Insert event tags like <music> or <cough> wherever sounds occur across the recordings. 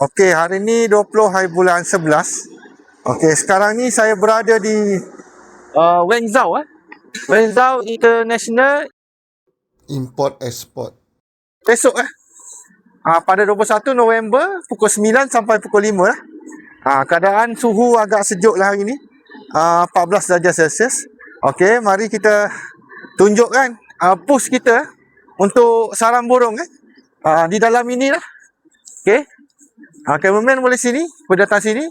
Okey, hari ni 20 hari bulan 11. Okey, sekarang ni saya berada di uh, Wenzhou eh. Wenzhou International Import export. esok eh. Uh, pada 21 November pukul 9 sampai pukul 5 lah. Uh, keadaan suhu agak sejuk lah hari ni. Uh, 14 darjah Celsius. Okey, mari kita tunjukkan uh, push kita untuk sarang burung eh. Uh, di dalam ini lah. Okey. Uh, cameraman boleh sini, boleh datang sini.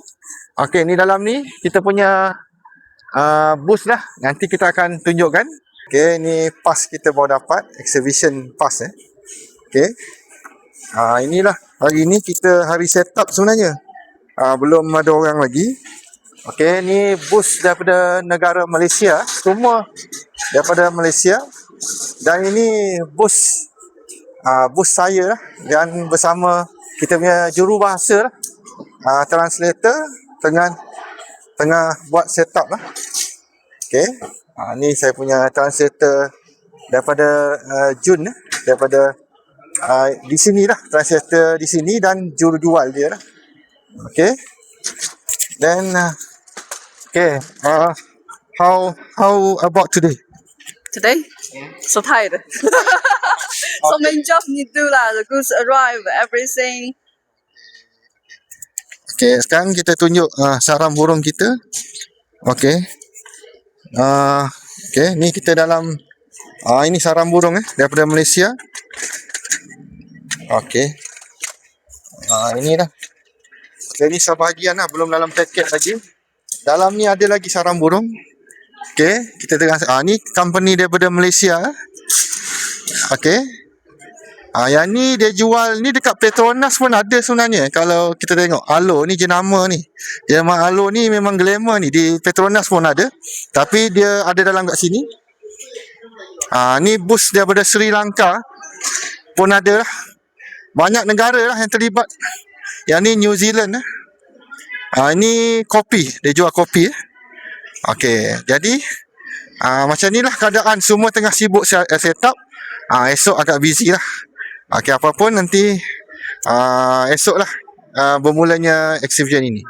Okey, ni dalam ni kita punya uh, booth lah. Nanti kita akan tunjukkan. Okey, ni pass kita baru dapat. Exhibition pass eh. Okey. Uh, inilah hari ni kita hari setup sebenarnya. Uh, belum ada orang lagi. Okey, ni bus daripada negara Malaysia. Semua daripada Malaysia. Dan ini bus uh, bus saya lah. Dan bersama kita punya jurubahasa lah. Uh, translator tengah tengah buat setup lah. Okey. Uh, ni saya punya translator daripada uh, Jun eh. daripada uh, di sini lah translator di sini dan jurujual dia lah. Okay. Then uh, okay. Uh, how how about today? Today? So tired. <laughs> so many jobs need to do lah. The goods arrive, everything. Okay, sekarang kita tunjuk uh, sarang burung kita. Okay. Uh, okay, ni kita dalam uh, ini sarang burung eh daripada Malaysia. Okay. Uh, ini dah. Okay, ni sebahagian lah belum dalam paket lagi. Dalam ni ada lagi sarang burung. Okay, kita tengah ah ni company daripada Malaysia. eh. Okay. Ah yang ni dia jual ni dekat Petronas pun ada sebenarnya. Kalau kita tengok Alo ni jenama ni. Dia memang Alo ni memang glamour ni di Petronas pun ada. Tapi dia ada dalam kat sini. Ah ni bus daripada Sri Lanka pun ada lah. Banyak negara lah yang terlibat. Yang ni New Zealand eh. Ah ini kopi, dia jual kopi eh. Okey, jadi ah macam ni lah keadaan semua tengah sibuk set set up. Ah esok agak busy lah. Okey, apa pun nanti ah esok lah ah, bermulanya exhibition ini.